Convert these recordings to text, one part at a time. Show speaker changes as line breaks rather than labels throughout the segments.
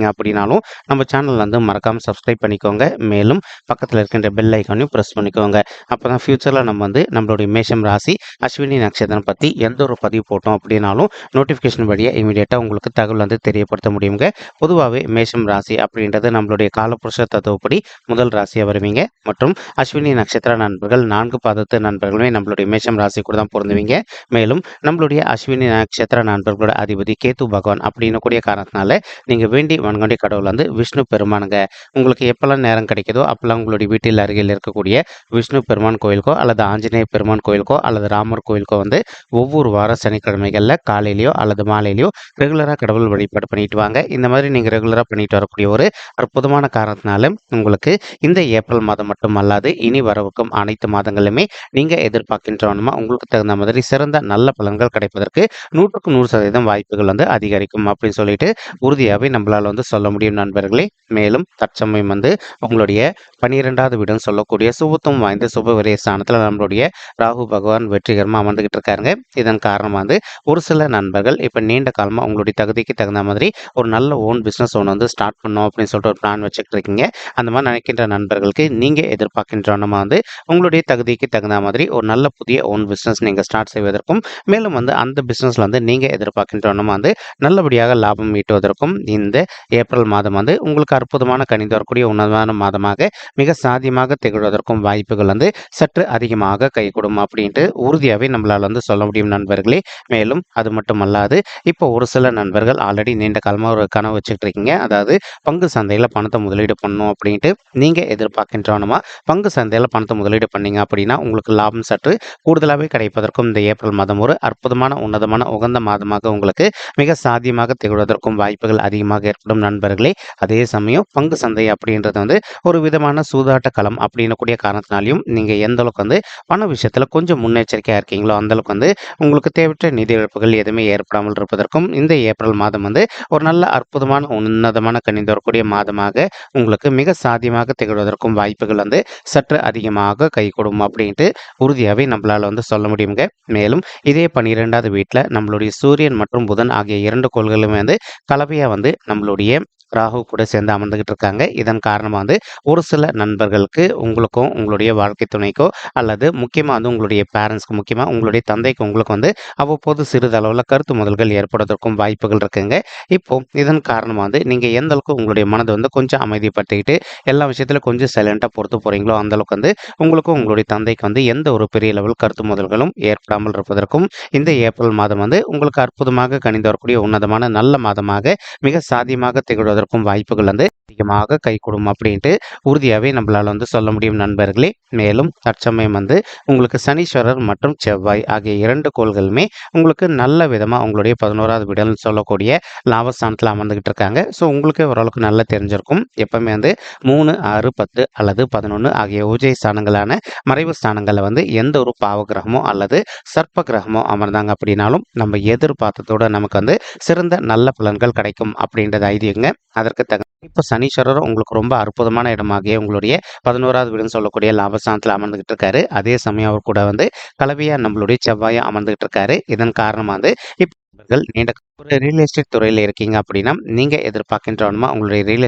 அப்படின்னாலும் நம்ம சேனல் வந்து மறக்காமல் சப்ஸ்கிரைப் பண்ணிக்கோங்க. மேலும் பக்கத்தில் இருக்கின்ற பெல் ஐக்கானையும் ப்ரெஸ் பண்ணிக்கோங்க. அப்போ தான் ஃப்யூச்சரில் நம்ம வந்து நம்மளுடைய மேஷம் ராசி அஸ்வினி நட்சத்திரம் பற்றி எந்த ஒரு பதிவு போட்டோம் அப்படின்னாலும் நோட்டிஃபிகேஷன் வழியாக இமீடியட்டாக உங்களுக்கு தகவல் வந்து தெரியப்படுத்த முடியுங்க. பொதுவாகவே மேஷம் ராசி அப்படின்றது நம்மளுடைய காலப்புருஷ தத்துவப்படி முதல் ராசியாக வருவீங்க. மற்றும் அஸ்வினி நட்சத்திர நண்பர்கள் நான்கு பாதத்து நண்பர்களுமே நம்மளுடைய மேஷம் ராசி கூட தான் பொருந்துவீங்க. மேலும் நம்மளுடைய அஸ்வினி நட்சத்திர நண்பர்களோட அதிபதி கேத்து பகவான் அப்படின்னு கூடிய காரணத்தினால நீங்கள் வேண்டி வணங்கக்கூடிய கடவுள் வந்து விஷ்ணு பெருமானுங்க. உங்களுக்கு எப்போல்லாம் நேரம் கிடைக்குதோ அப்போல்லாம் உங்களுடைய வீட்டில் அருகில் இருக்கக்கூடிய விஷ்ணு பெருமான் கோயிலுக்கோ அல்லது ஆஞ்சநேய பெருமான் கோயிலுக்கோ அல்லது ராமர் கோயிலுக்கோ வந்து ஒவ்வொரு வார சனிக்கிழமைகளில் காலையிலையோ அல்லது மாலையிலையோ ரெகுலராக கடவுள் வழிபாடு பண்ணிட்டு வாங்க. இந்த மாதிரி நீங்கள் ரெகுலராக பண்ணிட்டு வரக்கூடிய ஒரு அற்புதமான காரணத்தினால உங்களுக்கு இந்த ஏப்ரல் மாதம் மட்டும் அல்லாது இனி வரவுக்கும் அனைத்து மாதங்களிலுமே நீங்கள் எதிர்பார்க்கின்றவனுமா உங்களுக்கு தகுந்த மாதிரி சிறந்த நல்ல பலன்கள் கிடைப்பதற்கு நூற்றுக்கு நூறு சதவீதம் வாய்ப்புகள் வந்து அதிகரிக்கும் அப்படின்னு சொல்லிட்டு உறுதியாகவே நம்மளால் வந்து சொல்ல முடியும் நண்பர்களே. மேலும் தற்சமயம் வந்து உங்களுடைய பன்னிரெண்டாவது வீடுன்னு சொல்லக்கூடிய சுபத்துவம் வாய்ந்த சுப ஸ்தானத்தில் நம்மளுடைய ராகு பகவான் வெற்றிகரமாக அமர்ந்துகிட்டு இருக்காருங்க. இதன் காரணமாக வந்து ஒரு சில நண்பர்கள் இப்போ நீண்ட காலமாக உங்களுடைய தகுதிக்கு தகுந்த மாதிரி ஒரு நல்ல ஓன் பிஸ்னஸ் ஒன்று வந்து ஸ்டார்ட் பண்ணோம் அப்படின்னு சொல்லிட்டு ஒரு பிளான் வச்சுக்கிட்டு இருக்கீங்க. அந்த மாதிரி நினைக்கின்ற நண்பர்களுக்கு நீங்கள் எதிர்பார்க்கின்றவனமாக வந்து உங்களுடைய தகுதிக்கு தகுந்த மாதிரி ஒரு நல்ல புதிய ஓன் பிஸ்னஸ் நீங்கள் ஸ்டார்ட் செய்வதற்கும் மேலும் வந்து அந்த பிஸ்னஸில் வந்து நீங்கள் எதிர்பார்க்கின்றவனமாக வந்து நல்லபடியாக லாபம் ஈட்டுவதற்கும் இந்த ஏப்ரல் மாதம் வந்து உங்களுக்கு அற்புதமான கணிந்து வரக்கூடிய உன்னதமான மாதமாக மிக சாத்தியமாக திகழ்வதற்கும் வாய்ப்புகள் வந்து சற்று அதிகமாக கைகூடும் அப்படின்ட்டு உறுதியாகவே நம்மளால் வந்து சொல்ல முடியும் நண்பர்களே. மேலும் அது மட்டும் அல்லாது இப்போ ஒரு சில நண்பர்கள் ஆல்ரெடி நீண்ட காலமாக ஒரு கனவு வச்சுட்டு இருக்கீங்க அதாவது பங்கு சந்தையில் பணத்தை முதலீடு பண்ணணும் அப்படின்ட்டு நீங்கள் எதிர்பார்க்கின்றவனமா பங்கு சந்தையில் பணத்தை முதலீடு பண்ணீங்க அப்படின்னா உங்களுக்கு லாபம் சற்று கூடுதலாகவே கிடைப்பதற்கும் இந்த ஏப்ரல் மாதம் ஒரு அற்புதமான உன்னதமான உகந்த மாதமாக உங்களுக்கு மிக சாத்தியமாக திகழ்வதற்கும் வாய்ப்புகள் அதிகமாக ஏற்படும் நண்பர்களே. அதே சமயம் பங்கு சந்தை அப்படின்றது வந்து ஒரு விதமான சூதாட்ட களம் அப்படின்னக்கூடிய காரணத்தினாலையும் நீங்கள் எந்த அளவுக்கு வந்து பண விஷயத்தில் கொஞ்சம் முன்னெச்சரிக்கையாக இருக்கீங்களோ அந்த அளவுக்கு வந்து உங்களுக்கு தேவையற்ற நிதி இழப்புகள் எதுவுமே ஏற்படாமல் இருப்பதற்கும் இந்த ஏப்ரல் மாதம் வந்து ஒரு நல்ல அற்புதமான உன்னதமான கணிந்து வரக்கூடிய மாதமாக உங்களுக்கு மிக சாத்தியமாக திகழ்வதற்கும் வாய்ப்புகள் வந்து சற்று அதிகமாக கைகூடும் அப்படின்ட்டு உறுதியாகவே நம்மளால் வந்து சொல்ல முடியுங்க. மேலும் இதே பன்னிரெண்டாவது வீட்டில் நம்மளுடைய சூரியன் மற்றும் புதன் ஆகிய இரண்டு கோள்களுமே வந்து கலவையாக வந்து நம்மளுடைய நம்மளுடைய ராகு கூட சேர்ந்து அமர்ந்துகிட்டு இருக்காங்க. இதன் காரணமாக வந்து ஒரு சில நண்பர்களுக்கு உங்களுக்கும் உங்களுடைய வாழ்க்கை துணைக்கோ அல்லது முக்கியமாக வந்து உங்களுடைய பேரண்ட்ஸ்க்கு முக்கியமாக உங்களுடைய தந்தைக்கு உங்களுக்கு வந்து அவ்வப்போது சிறிதளவில் கருத்து முதல்கள் ஏற்படுவதற்கும் வாய்ப்புகள் இருக்குங்க. இப்போ இதன் காரணமாக வந்து நீங்கள் எந்த அளவுக்கு உங்களுடைய மனதை வந்து கொஞ்சம் அமைதிப்படுத்திக்கிட்டு எல்லா விஷயத்திலும் கொஞ்சம் சைலண்ட்டாக பொறுத்து போகிறீங்களோ அந்தளவுக்கு வந்து உங்களுக்கும் உங்களுடைய தந்தைக்கு வந்து எந்த ஒரு பெரிய லெவல் கருத்து முதல்களும் ஏற்படாமல் இருப்பதற்கும் இந்த ஏப்ரல் மாதம் வந்து உங்களுக்கு அற்புதமாக கணிந்து வரக்கூடிய உன்னதமான நல்ல மாதமாக மிக சாதியமாக சாத்தியமாக திகழ்வதற்கும் வாய்ப்புகள் வந்து அதிகமாக கைகூடும் அப்படின்ட்டு உறுதியாகவே நம்மளால் வந்து சொல்ல முடியும் நண்பர்களே. மேலும் தற்சமயம் வந்து உங்களுக்கு சனீஸ்வரர் மற்றும் செவ்வாய் ஆகிய இரண்டு கோள்களுமே உங்களுக்கு நல்ல விதமாக உங்களுடைய பதினோராவது விடல் சொல்லக்கூடிய லாபஸ்தானத்தில் அமர்ந்துக்கிட்டு இருக்காங்க. ஸோ உங்களுக்கு ஓரளவுக்கு நல்லா தெரிஞ்சிருக்கும். எப்பவுமே வந்து மூணு ஆறு பத்து அல்லது பதினொன்று ஆகிய ஊஜை ஸ்தானங்களான மறைவு ஸ்தானங்களில் வந்து எந்த ஒரு பாவ கிரகமோ அல்லது சர்ப்ப கிரகமோ அமர்ந்தாங்க அப்படின்னாலும் நம்ம எதிர்பார்த்ததோட நமக்கு வந்து சிறந்த நல்ல பலன்கள் கிடைக்கும் அப்படின்றது ஐதியங்க அதற்கு தகுந்த இப்போ சனீஸ்வரர் உங்களுக்கு ரொம்ப அற்புதமான இடமாகிய உங்களுடைய பதினோராவது வீடுன்னு சொல்லக்கூடிய லாபஸ்தானத்தில் அமர்ந்துகிட்டு இருக்காரு. அதே சமயம் அவர் கூட வந்து கலவையா நம்மளுடைய செவ்வாயும் அமர்ந்துகிட்டு இருக்காரு. இதன் காரணமாக வந்து இப்போ நீண்ட ஒரு ரியல் எஸ்டேட் துறையில் இருக்கீங்க அப்படின்னா நீங்கள் எதிர்பார்க்கின்றவனுமா உங்களுடைய ரியல்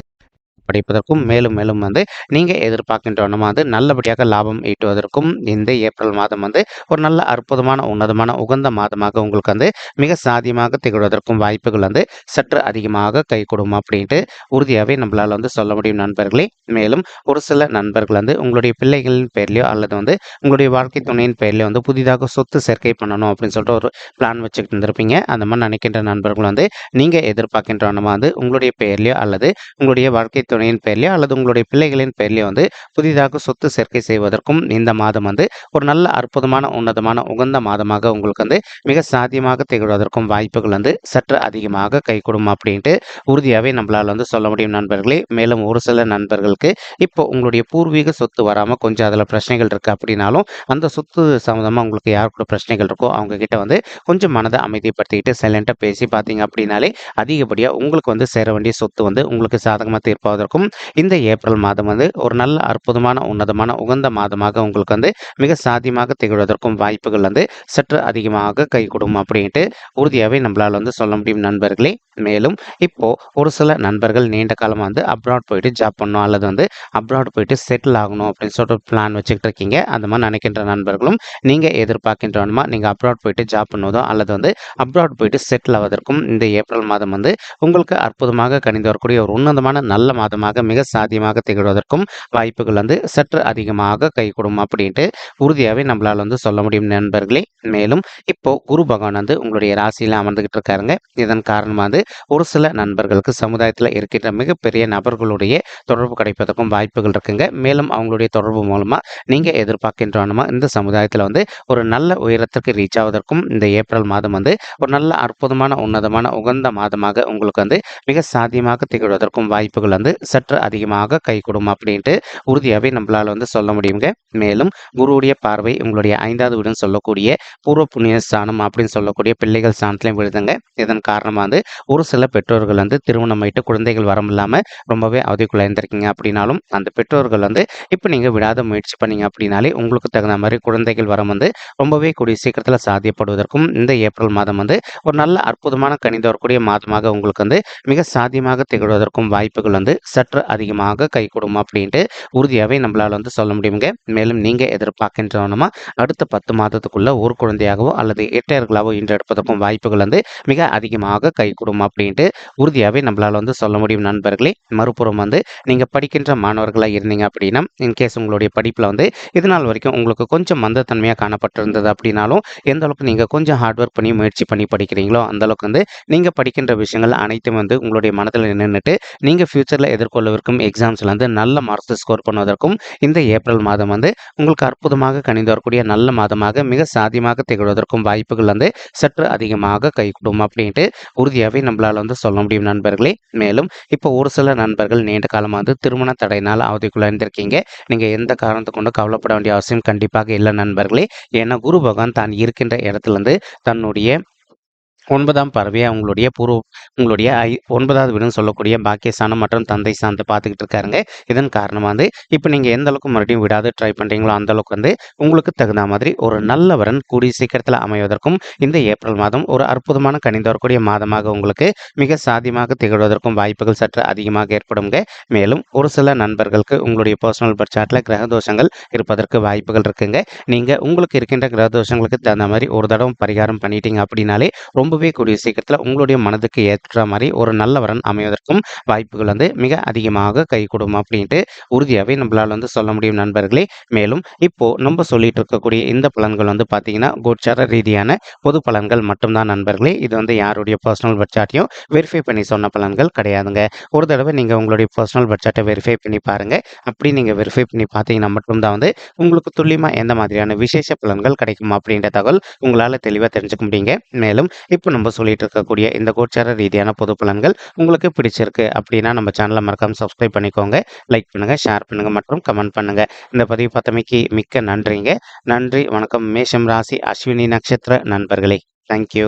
படிப்பதற்கும் மேலும் மேலும் வந்து நீங்கள் எதிர்பார்க்கின்ற வண்ணமாக வந்து நல்லபடியாக லாபம் ஈட்டுவதற்கும் இந்த ஏப்ரல் மாதம் வந்து ஒரு நல்ல அற்புதமான உன்னதமான உகந்த மாதமாக உங்களுக்கு வந்து மிக சாதியமாக திகழ்வதற்கும் வாய்ப்புகள் வந்து சற்று அதிகமாக கை கொடுக்கும் அப்படின்ட்டு உறுதியாகவே நம்மளால் வந்து சொல்ல முடியும் நண்பர்களே. மேலும் ஒரு சில நண்பர்கள் வந்து உங்களுடைய பிள்ளைகளின் பேர்லையோ அல்லது வந்து உங்களுடைய வாழ்க்கை துணையின் பேர்லையோ வந்து புதிதாக சொத்து சேர்க்கை பண்ணணும் அப்படின்னு சொல்லிட்டு ஒரு பிளான் வச்சுக்கிட்டு இருந்திருப்பீங்க. அந்த மாதிரி நினைக்கின்ற நண்பர்கள் வந்து நீங்கள் எதிர்பார்க்கின்ற வண்ணமாக வந்து உங்களுடைய பேர்லையோ அல்லது உங்களுடைய வாழ்க்கை துணையின் பெயர்லையோ அல்லது உங்களுடைய பிள்ளைகளின் பெயர்லையோ வந்து புதிதாக சொத்து சேர்க்கை செய்வதற்கும் இந்த மாதம் வந்து ஒரு நல்ல அற்புதமான உன்னதமான உகந்த மாதமாக உங்களுக்கு வந்து மிக சாத்தியமாக திகழ்வதற்கும் வாய்ப்புகள் வந்து சற்று அதிகமாக கைகூடும் அப்படின்ட்டு உறுதியாகவே நம்மளால் வந்து சொல்ல முடியும் நண்பர்களே. மேலும் ஒரு சில நண்பர்களுக்கு இப்போ உங்களுடைய பூர்வீக சொத்து வராமல் கொஞ்சம் அதில் பிரச்சனைகள் இருக்குது அப்படின்னாலும் அந்த சொத்து சம்மந்தமாக உங்களுக்கு யார் கூட பிரச்சனைகள் இருக்கோ அவங்க கிட்ட வந்து கொஞ்சம் மனதை அமைதிப்படுத்திக்கிட்டு சைலண்ட்டாக பேசி பார்த்தீங்க அப்படின்னாலே அதிகப்படியாக உங்களுக்கு வந்து சேர வேண்டிய சொத்து வந்து உங்களுக்கு சாதகமாக தீர்ப்பதற்கும் இந்த ஏப்ரல் மாதம் வந்து ஒரு நல்ல அற்புதமான உன்னதமான உகந்த மாதமாக உங்களுக்கு வந்து மிக சாத்தியமாக திகழ்வதற்கும் வாய்ப்புகள் வந்து சற்று அதிகமாக கை கொடுக்கும் அப்படின்ட்டு உறுதியாகவே நம்மளால் வந்து சொல்ல முடியும் நண்பர்களே. மேலும் இப்போ ஒரு சில நண்பர்கள் நீண்ட காலமாக வந்து அப்ராட் போயிட்டு ஜாப் பண்ணணும் அல்லது வந்து அப்ராட் போயிட்டு செட்டில் ஆகணும் அப்படின்னு சொல்லிட்டு பிளான் வச்சுக்கிட்டு இருக்கீங்க. அந்த மாதிரி நினைக்கின்ற நண்பர்களும் நீங்கள் எதிர்பார்க்கின்றவனுமா? நீங்கள் அப்ராட் போயிட்டு ஜாப் பண்ணுவதோ அல்லது வந்து அப்ராட் போயிட்டு செட்டில் ஆவதற்கும் இந்த ஏப்ரல் மாதம் வந்து உங்களுக்கு அற்புதமாக கணிந்து வரக்கூடிய ஒரு உன்னதமான நல்ல மாதமாக மிக சாத்தியமாக திகழ்வதற்கும் வாய்ப்புகள் வந்து சற்று அதிகமாக கைகூடும் அப்படின்ட்டு உறுதியாகவே நம்மளால் வந்து சொல்ல முடியும் நண்பர்களே. மேலும் இப்போ குரு பகவான் வந்து உங்களுடைய ராசியில் அமர்ந்துகிட்டு இருக்காருங்க. இதன் காரணமாக வந்து ஒரு சில நண்பர்களுக்கு சமுதாயத்தில் இருக்கின்ற மிகப்பெரிய நபர்களுடைய தொடர்பு கிடைப்பதற்கும் வாய்ப்புகள் இருக்குங்க. மேலும் அவங்களுடைய தொடர்பு மூலமாக நீங்கள் எதிர்பார்க்கின்றனமா இந்த சமுதாயத்தில் வந்து ஒரு நல்ல உயரத்திற்கு ரீச் ஆவதற்கும் இந்த ஏப்ரல் மாதம் வந்து ஒரு நல்ல அற்புதமான உன்னதமான உகந்த மாதமாக உங்களுக்கு வந்து மிக சாத்தியமாக திகழ்வதற்கும் வாய்ப்புகள் வந்து சற்று அதிகமாக கைகூடும் அப்படின்ட்டு உறுதியாகவே நம்மளால் வந்து சொல்ல முடியுங்க. மேலும் குருவுடைய பார்வை உங்களுடைய ஐந்தாவது வீடுன்னு சொல்லக்கூடிய பூர்வ புண்ணிய ஸ்தானம் அப்படின்னு சொல்லக்கூடிய பிள்ளைகள் ஸ்தானத்திலையும் விழுதுங்க. இதன் காரணமாக வந்து ஒரு சில பெற்றோர்கள் வந்து திருமணம் ஆயிட்டு குழந்தைகள் வரம் இல்லாமல் ரொம்பவே அவதிக்குள்ளாயிருந்திருக்கீங்க அப்படின்னாலும் அந்த பெற்றோர்கள் வந்து இப்போ நீங்கள் விடாத முயற்சி பண்ணீங்க அப்படின்னாலே உங்களுக்கு தகுந்த மாதிரி குழந்தைகள் வரம் வந்து ரொம்பவே கூடிய சீக்கிரத்தில் சாத்தியப்படுவதற்கும் இந்த ஏப்ரல் மாதம் வந்து ஒரு நல்ல அற்புதமான கணித வரக்கூடிய மாதமாக உங்களுக்கு வந்து மிக சாத்தியமாக திகழ்வதற்கும் வாய்ப்புகள் வந்து சற்று அதிகமாக கைகூடும் அப்படின்ட்டு உறுதியாகவே நம்மளால் வந்து சொல்ல முடியுங்க. மேலும் நீங்கள் எதிர்பார்க்கின்றவனமா அடுத்த பத்து மாதத்துக்குள்ள ஒரு குழந்தையாகவோ அல்லது எட்டையர்களாகவோ இன்றெடுப்பதற்கும் வாய்ப்புகள் வந்து மிக அதிகமாக கைகூடும் அப்படின்ட்டு உறுதியாகவே நம்மளால் வந்து சொல்ல முடியும் நண்பர்களே. மறுபுறம் வந்து நீங்கள் படிக்கின்ற மாணவர்களாக இருந்தீங்க அப்படின்னா இன்கேஸ் உங்களுடைய படிப்பில் வந்து இது நாள் வரைக்கும் உங்களுக்கு கொஞ்சம் மந்தத்தன்மையாக காணப்பட்டிருந்தது அப்படின்னாலும் எந்த அளவுக்கு நீங்கள் கொஞ்சம் ஹார்ட் ஒர்க் பண்ணி முயற்சி பண்ணி படிக்கிறீங்களோ அந்தளவுக்கு வந்து நீங்கள் படிக்கின்ற விஷயங்கள் அனைத்தும் வந்து உங்களுடைய மனதில் நின்றுட்டு நீங்கள் ஃப்யூச்சரில் எதிர்கொள்ளவிருக்கும் எக்ஸாம்ஸில் வந்து நல்ல மார்க்ஸ் ஸ்கோர் பண்ணுவதற்கும் இந்த ஏப்ரல் மாதம் வந்து உங்களுக்கு அற்புதமாக கணிந்து வரக்கூடிய நல்ல மாதமாக மிக சாதியமாக திகழ்வதற்கும் வாய்ப்புகள் வந்து சற்று அதிகமாக கைகூடும் அப்படின்ட்டு உறுதியாகவே நம்மளால் வந்து சொல்ல முடியும் நண்பர்களே. மேலும் இப்போ ஒரு சில நண்பர்கள் நீண்ட காலமாக வந்து திருமண தடையினால் அவதிக்குள்ள இருந்திருக்கீங்க நீங்கள் எந்த காரணத்தை கொண்டு கவலைப்பட வேண்டிய அவசியம் கண்டிப்பாக இல்லை நண்பர்களே. ஏன்னா குரு பகவான் தான் இருக்கின்ற இடத்துலேருந்து தன்னுடைய ஒன்பதாம் பறவையை அவங்களுடைய பூர்வ உங்களுடைய ஐ ஒன்பதாவது வீடுன்னு சொல்லக்கூடிய பாக்கியஸ்தானம் மற்றும் தந்தை சார்ந்து பார்த்துக்கிட்டு இருக்காருங்க. இதன் காரணமாக வந்து இப்போ நீங்கள் எந்த அளவுக்கு மறுபடியும் விடாது ட்ரை பண்ணுறீங்களோ அந்த அளவுக்கு வந்து உங்களுக்கு தகுந்த மாதிரி ஒரு நல்ல வரன் கூடிய சீக்கிரத்தில் அமைவதற்கும் இந்த ஏப்ரல் மாதம் ஒரு அற்புதமான கணிந்து வரக்கூடிய மாதமாக உங்களுக்கு மிக சாத்தியமாக திகழ்வதற்கும் வாய்ப்புகள் சற்று அதிகமாக ஏற்படுங்க மேலும் ஒரு சில நண்பர்களுக்கு உங்களுடைய பர்சனல் பட்சாட்டில் கிரக தோஷங்கள் இருப்பதற்கு வாய்ப்புகள் இருக்குங்க. நீங்கள் உங்களுக்கு இருக்கின்ற கிரக தோஷங்களுக்கு தகுந்த மாதிரி ஒரு தடவை பரிகாரம் பண்ணிட்டீங்க அப்படின்னாலே ரொம்ப ரொம்பவே கூடிய சீக்கிரத்தில் உங்களுடைய மனதுக்கு ஏற்ற மாதிரி ஒரு நல்ல வரன் அமைவதற்கும் வாய்ப்புகள் வந்து மிக அதிகமாக கை கொடுக்கும் அப்படின்ட்டு உறுதியாகவே நம்மளால் வந்து சொல்ல முடியும் நண்பர்களே. மேலும் இப்போ நம்ம சொல்லிட்டு இருக்கக்கூடிய இந்த பலன்கள் வந்து பார்த்தீங்கன்னா கோச்சார ரீதியான பொது பலன்கள் மட்டும்தான் நண்பர்களே. இது வந்து யாருடைய பர்சனல் பட்ஜாட்டையும் வெரிஃபை பண்ணி சொன்ன பலன்கள் கிடையாதுங்க. ஒரு தடவை நீங்கள் உங்களுடைய பர்சனல் பட்ஜெட்டை வெரிஃபை பண்ணி பாருங்க. அப்படி நீங்கள் வெரிஃபை பண்ணி பார்த்தீங்கன்னா மட்டும்தான் வந்து உங்களுக்கு துல்லியமாக எந்த மாதிரியான விசேஷ பலன்கள் கிடைக்கும் அப்படின்ற தகவல் உங்களால் தெளிவாக தெரிஞ்சுக்க முடியுங்க. மேலும் இப்போ நம்ம சொல்லிட்டு இருக்கக்கூடிய இந்த கோச்சார ரீதியான பொது பலன்கள் உங்களுக்கு பிடிச்சிருக்கு அப்படின்னா நம்ம சேனலை மறக்காம சப்ஸ்கிரைப் பண்ணிக்கோங்க லைக் பண்ணுங்க ஷேர் பண்ணுங்க மற்றும் கமெண்ட் பண்ணுங்க. இந்த பதிவு பார்த்தமைக்கு மிக்க நன்றிங்க. நன்றி வணக்கம். மேஷம் ராசி அஸ்வினி நட்சத்திர நண்பர்களே. தேங்க்யூ